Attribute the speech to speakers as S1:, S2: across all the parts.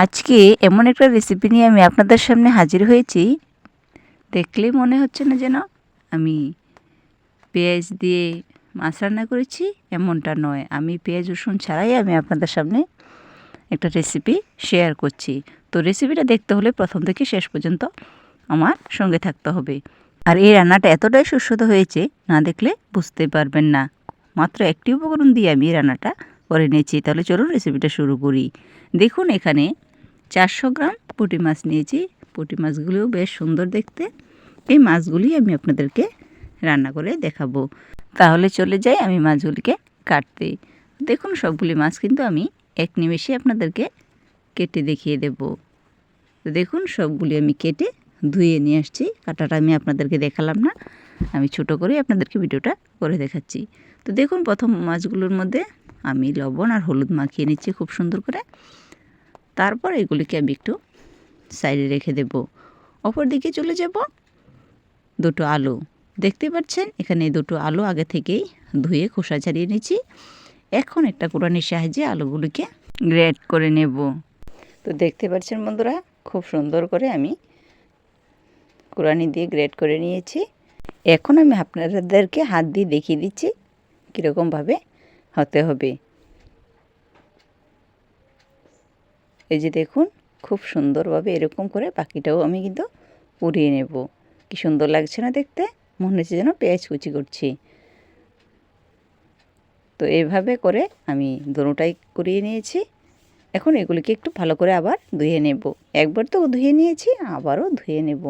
S1: আজকে এমন একটা রেসিপি নিয়ে আমি আপনাদের সামনে হাজির হয়েছি। দেখলেই মনে হচ্ছে না যেন আমি পেঁয়াজ দিয়ে মাছ রান্না করেছি, এমনটা নয়। আমি পেঁয়াজ, রসুন ছাড়াই আমি আপনাদের সামনে একটা রেসিপি শেয়ার করছি। তো রেসিপিটা দেখতে হলে প্রথম থেকে শেষ পর্যন্ত আমার সঙ্গে থাকতে হবে। আর এই রান্নাটা এতটাই সুস্বাদু হয়েছে, না দেখলে বুঝতে পারবেন না। মাত্র একটি উপকরণ দিয়ে আমি এই রান্নাটা করে নিয়েছি। তাহলে চলুন রেসিপিটা শুরু করি। দেখুন এখানে চারশো গ্রাম পুঁটি মাছ নিয়েছি। পুঁটি মাছগুলিও বেশ সুন্দর দেখতে। এই মাছগুলি আমি আপনাদেরকে রান্না করে দেখাবো। তাহলে চলে যাই আমি মাছগুলিকে কাটতে। দেখুন সবগুলি মাছ কিন্তু আমি এক নিমেষে আপনাদেরকে কেটে দেখিয়ে দেব। তো দেখুন সবগুলি আমি কেটে ধুয়ে নিয়ে আসছি। কাটাটা আমি আপনাদেরকে দেখালাম না। আমি ছোট করে আপনাদেরকে ভিডিওটা করে দেখাচ্ছি। তো দেখুন প্রথম মাছগুলোর মধ্যে আমি লবণ আর হলুদ মাখিয়ে নিচ্ছি খুব সুন্দর করে। তারপর এগুলিকে আমি একটু সাইডে রেখে দেব। অপর দিকে চলে যাব দুটো আলু। দেখতে পাচ্ছেন, এখানে দুটো আলু আগে থেকেই ধুয়ে খোসা ছাড়িয়ে নিচ্ছি। এখন একটা কোরআনির সাহায্যে আলুগুলিকে গ্রেড করে নেব। তো দেখতে পাচ্ছেন বন্ধুরা, খুব সুন্দর করে আমি কোরআনি দিয়ে গ্রেড করে নিয়েছি। এখন আমি আপনাদেরকে হাত দিয়ে দেখিয়ে দিচ্ছি কীরকমভাবে হতে হবে। এই যে দেখুন, খুব সুন্দরভাবে এরকম করে পাখিটাও আমি কিন্তু পুড়িয়ে নেব। কি সুন্দর লাগছে না দেখতে? মনে হচ্ছে যেন পেঁয়াজ কুচি করছি। তো এইভাবে করে আমি দোনোটাই করিয়ে নিয়েছি। এখন এগুলিকে একটু ভালো করে আবার ধুয়ে নেব। একবার তো ধুয়ে নিয়েছি, আবারও ধুয়ে নেব।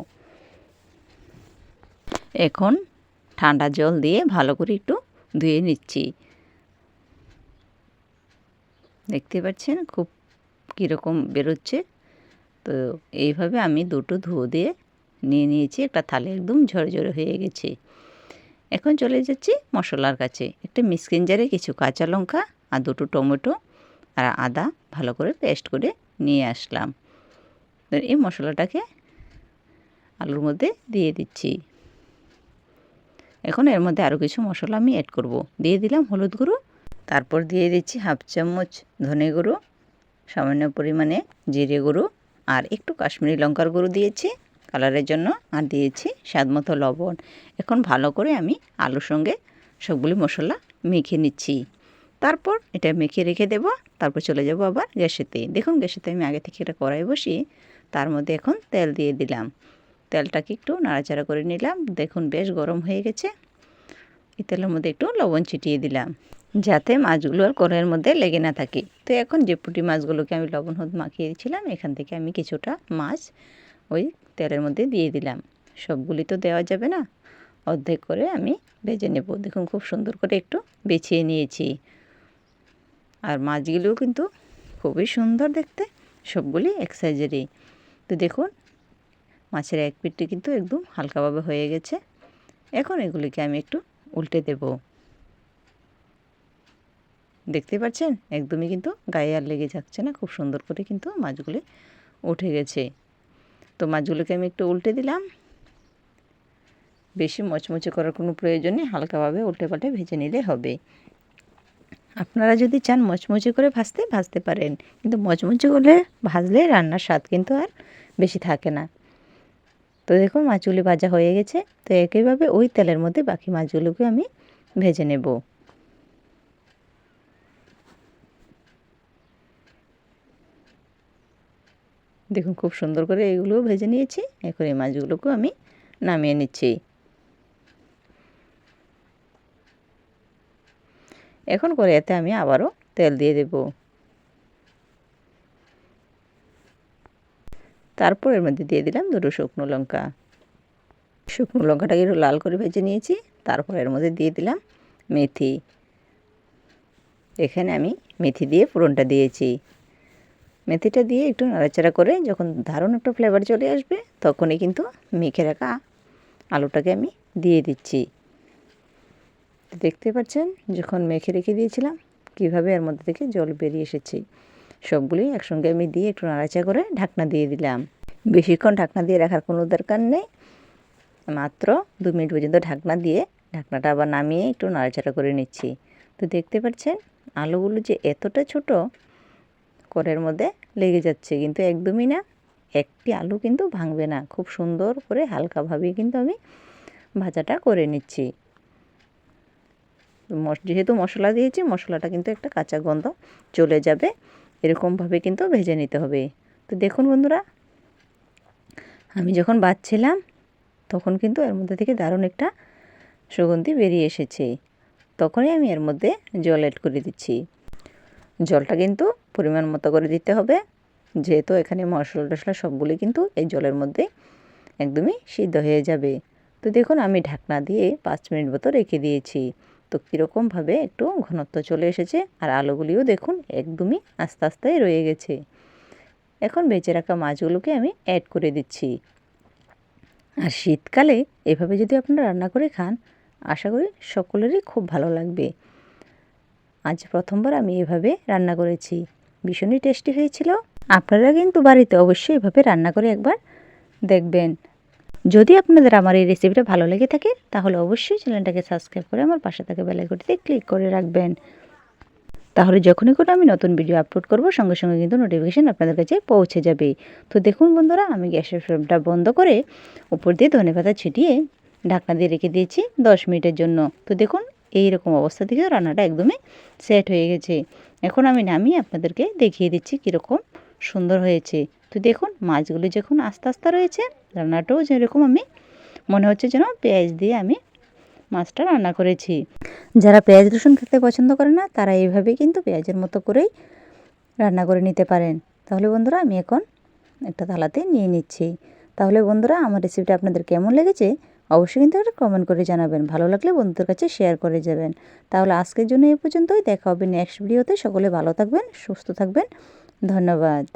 S1: এখন ঠান্ডা জল দিয়ে ভালো করে একটু ধুয়ে নিচ্ছি। দেখতে পাচ্ছেন? খুব কীরকম বেরোচ্ছে। তো এইভাবে আমি দুটো ধুয়ো দিয়ে নিয়ে নিয়েছি। একটা থালে একদম ঝরে ঝরে হয়ে গেছে। এখন চলে যাচ্ছি মশলার কাছে। একটা মিসকিন জারে কিছু কাঁচা লঙ্কা আর দুটো টমেটো আর আদা ভালো করে পেস্ট করে নিয়ে আসলাম। তো এই মশলাটাকে আলুর মধ্যে দিয়ে দিচ্ছি। এখন এর মধ্যে আরও কিছু মশলা আমি অ্যাড করব। দিয়ে দিলাম হলুদ গুঁড়ো তারপর দিয়ে দিচ্ছি হাফ চামচ ধনে গুঁড়ো, সামান্য পরিমাণে জিরে গুঁড়ো আর একটু কাশ্মীরি লঙ্কার গুঁড়ো দিয়েছি কালারের জন্য আর দিয়েছি স্বাদ মতো লবণ। এখন ভালো করে আমি আলুর সঙ্গে সবগুলি মশলা মেখে নিচ্ছি। তারপর এটা মেখে রেখে দেব, তারপর চলে যাব আবার গ্যাসেতে। দেখুন গ্যাসেতে আমি আগে থেকে এটা কড়াই বসিয়ে তার মধ্যে এখন তেল দিয়ে দিলাম। তেলটাকে একটু নাড়াচাড়া করে নিলাম। দেখুন বেশ গরম হয়ে গেছে। এই তেলের মধ্যে একটু লবণ ছিটিয়ে দিলাম। যাতে মাছগুলো আর কড়াইয়ের মধ্যে লেগে না থাকে। তো এখন যে পুঁটি মাছগুলোকে আমি লবণ, হলুদ মাখিয়ে দিয়েছিলাম, এখান থেকে আমি কিছুটা মাছ ওই তেলের মধ্যে দিয়ে দিলাম। সবগুলি তো দেওয়া যাবে না। অর্ধেক করে আমি ভেজে নেব। দেখুন খুব সুন্দর করে একটু বেছিয়ে নিয়েছি। আর মাছগুলোও কিন্তু খুবই সুন্দর দেখতে, সবগুলি এক সাইজেরই। তো দেখুন, মাছের এক পিঠটি কিন্তু একদম হালকাভাবে হয়ে গেছে। এখন এগুলিকে আমি একটু উল্টে দেব। দেখতে পাচ্ছেন? একদমই কিন্তু গায়ে আর লেগে যাচ্ছে না। খুব সুন্দর করে কিন্তু মাছগুলি উঠে গেছে। তো মাছগুলোকে আমি একটু উল্টে দিলাম। বেশি মচমচে করার কোনো প্রয়োজন নেই। হালকাভাবে উল্টে পাল্টে ভেজে নিলে হবে। আপনারা যদি চান মচমচে করে ভাজতে ভাজতে পারেন। কিন্তু মচমচে করে ভাজলে রান্নার স্বাদ কিন্তু আর বেশি থাকে না। তো দেখুন, মাছগুলি ভাজা হয়ে গেছে। তো একইভাবে ওই তেলের মধ্যে বাকি মাছগুলোকে আমি ভেজে নেব। দেখুন খুব সুন্দর করে এগুলোও ভেজে নিয়েছি। এখন এই মাছগুলোকেও আমি নামিয়ে নিচ্ছি। এখন করে এতে আমি আবারও তেল দিয়ে দেব। তারপর এর মধ্যে দিয়ে দিলাম দুটো শুকনো লঙ্কা। শুকনো লঙ্কাটাকে একটু লাল করে ভেজে নিয়েছি। তারপর এর মধ্যে দিয়ে দিলাম মেথি। এখানে আমি মেথি দিয়ে ফোড়নটা দিয়েছি। মেথিটা দিয়ে একটু নাড়াচাড়া করে যখন দারুণ একটা ফ্লেভার চলে আসবে, তখনই কিন্তু মেখে রাখা আলুটাকে আমি দিয়ে দিচ্ছি। দেখতে পাচ্ছেন যখন মেখে রেখে দিয়েছিলাম, কীভাবে এর মধ্যে থেকে জল বেরিয়ে এসেছে। সবগুলি একসঙ্গে আমি দিয়ে একটু নাড়াচাড়া করে ঢাকনা দিয়ে দিলাম। বেশিক্ষণ ঢাকনা দিয়ে রাখার কোনো দরকার নেই। মাত্র দু মিনিট পর্যন্ত ঢাকনা দিয়ে ঢাকনাটা আবার নামিয়ে একটু নাড়াচাড়া করে নিচ্ছি। তো দেখতে পাচ্ছেন আলুগুলো যে এতটা ছোট করের মধ্যে লেগে যাচ্ছে। কিন্তু একদমই না। একটি আলু কিন্তু ভাঙবে না। খুব সুন্দর করে হালকাভাবে কিন্তু আমি ভাজাটা করে নিচ্ছি। যেহেতু মশলা দিয়েছি, মশলাটা কিন্তু একটা কাঁচা গন্ধ চলে যাবে। এরকমভাবে কিন্তু ভেজে নিতে হবে। তো দেখুন বন্ধুরা, আমি যখন বাচ্ছিলাম তখন কিন্তু এর মধ্যে থেকে দারুণ একটা সুগন্ধি বেরিয়ে এসেছে। তখনই আমি এর মধ্যে জল অ্যাড করে দিচ্ছি। জলটা কিন্তু পরিমাণ মতো করে দিতে হবে। যেহেতু এখানে মশলা টশলা সবগুলি কিন্তু এই জলের মধ্যে একদমই সিদ্ধ হয়ে যাবে। তো দেখুন, আমি ঢাকনা দিয়ে পাঁচ মিনিট মতো রেখে দিয়েছি। তো কীরকমভাবে একটু ঘনত্ব চলে এসেছে আর আলুগুলিও দেখুন একদমই আস্তে আস্তে রয়ে গেছে। এখন বেঁচে রাখা মাছগুলোকে আমি অ্যাড করে দিচ্ছি। আর শীতকালে এভাবে যদি আপনারা রান্না করে খান, আশা করি সকলেরই খুব ভালো লাগবে। আজ প্রথমবার আমি এভাবে রান্না করেছি। ভীষণই টেস্টি হয়েছিল। আপনারা কিন্তু বাড়িতে অবশ্যই এভাবে রান্না করে একবার দেখবেন। যদি আপনাদের আমার এই রেসিপিটা ভালো লেগে থাকে, তাহলে অবশ্যই চ্যানেলটাকে সাবস্ক্রাইব করে আমার পাশে থাকা বেলাইকনটিতে ক্লিক করে রাখবেন। তাহলে যখনই কোনো আমি নতুন ভিডিও আপলোড করব, সঙ্গে সঙ্গে কিন্তু নোটিফিকেশান আপনাদের কাছে পৌঁছে যাবে। তো দেখুন বন্ধুরা, আমি গ্যাসের ফ্লেমটা বন্ধ করে উপর দিয়ে ধনেপাতা ছিটিয়ে ঢাকনা দিয়ে রেখে দিয়েছি দশ মিনিটের জন্য। তো দেখুন এই রকম অবস্থা থেকে রান্নাটা একদমই সেট হয়ে গেছে। এখন আমি নামিয়ে আপনাদেরকে দেখিয়ে দিচ্ছি কীরকম সুন্দর হয়েছে। তো দেখুন, মাছগুলি যখন আস্তে আস্তে রয়েছে, রান্নাটাও যেরকম আমি, মনে হচ্ছে যেন পেঁয়াজ দিয়ে আমি মাছটা রান্না করেছি। যারা পেঁয়াজ রসুন খেতে পছন্দ করে না, তারা এইভাবেই কিন্তু পেঁয়াজের মতো করেই রান্না করে নিতে পারেন। তাহলে বন্ধুরা, আমি এখন একটা থালাতে নিয়ে নিচ্ছি। তাহলে বন্ধুরা, আমার রেসিপিটা আপনাদের কেমন লেগেছে? অবশ্যই কিন্তু একটা কমেন্ট করে জানাবেন। ভালো লাগলে বন্ধুদের কাছে শেয়ার করে যাবেন। তাহলে আজকের জন্য এই পর্যন্তই। দেখা হবে নেক্সট ভিডিওতে সকলে ভালো থাকবেন, সুস্থ থাকবেন। ধন্যবাদ।